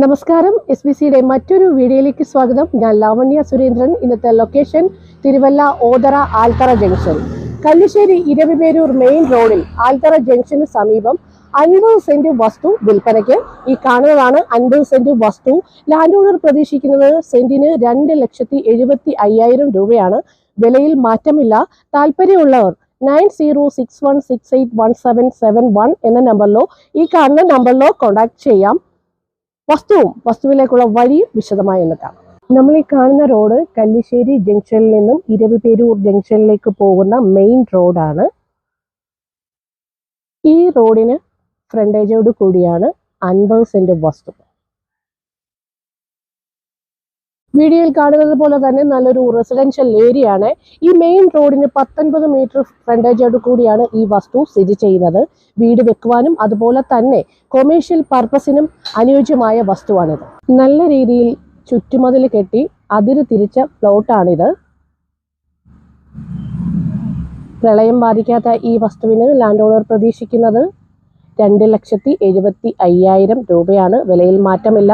നമസ്കാരം. S B സിയുടെ മറ്റൊരു വീഡിയോയിലേക്ക് സ്വാഗതം. ഞാൻ ലാവണ്യ സുരേന്ദ്രൻ. ഇന്നത്തെ location Thiruvalla Othara Althara junction. Kallissery Eraviperoor main റോഡിൽ ആൽത്തറ ജംഗ്ഷന് സമീപം അൻപത് സെന്റ് വസ്തു വിൽപ്പനയ്ക്ക്. ഈ കാണുന്നതാണ് അൻപത് സെന്റ് വസ്തു. ലാൻഡ് ഓണർ പ്രതീക്ഷിക്കുന്നത് സെന്റിന് രണ്ട് ലക്ഷത്തി എഴുപത്തി അയ്യായിരം രൂപയാണ്. വിലയിൽ മാറ്റമില്ല. താല്പര്യമുള്ളവർ nine zero six one six eight one seven seven one എന്ന നമ്പറിലോ ഈ കാണുന്ന നമ്പറിലോ കോൺടാക്ട് ചെയ്യാം. വസ്തുവും വസ്തുവിലേക്കുള്ള വഴിയും വിശദമായി ഒന്ന് കാണാം നമ്മൾ ഈ കാണുന്ന റോഡ് കല്ലിശ്ശേരി ജംഗ്ഷനിൽ നിന്നും ഇരവിപേരൂർ ജംഗ്ഷനിലേക്ക് പോകുന്ന മെയിൻ റോഡാണ് ഈ റോഡിന് ഫ്രണ്ടേജോട് കൂടിയാണ് അൻപത് സെന്റ് വസ്തു. വീഡിയോയിൽ കാണുന്നത് പോലെ തന്നെ നല്ലൊരു റെസിഡൻഷ്യൽ ഏരിയ ആണ്. ഈ മെയിൻ റോഡിന് പത്തൊൻപത് മീറ്റർ ഫ്രണ്ടേജോട് കൂടിയാണ് ഈ വസ്തു സ്ഥിതി ചെയ്യുന്നത്. വീട് വെക്കുവാനും അതുപോലെ തന്നെ കൊമേഴ്ഷ്യൽ പർപ്പസിനും അനുയോജ്യമായ വസ്തുവാണിത്. നല്ല രീതിയിൽ ചുറ്റുമതിൽ കെട്ടി അതിര് തിരിച്ച പ്ലോട്ടാണിത് പ്രളയം ബാധിക്കാത്ത ഈ വസ്തുവിന് ലാൻഡ് ഓണർ പ്രതീക്ഷിക്കുന്നത് രണ്ട് ലക്ഷത്തി എഴുപത്തി അയ്യായിരം രൂപയാണ്. വിലയിൽ മാറ്റമില്ല.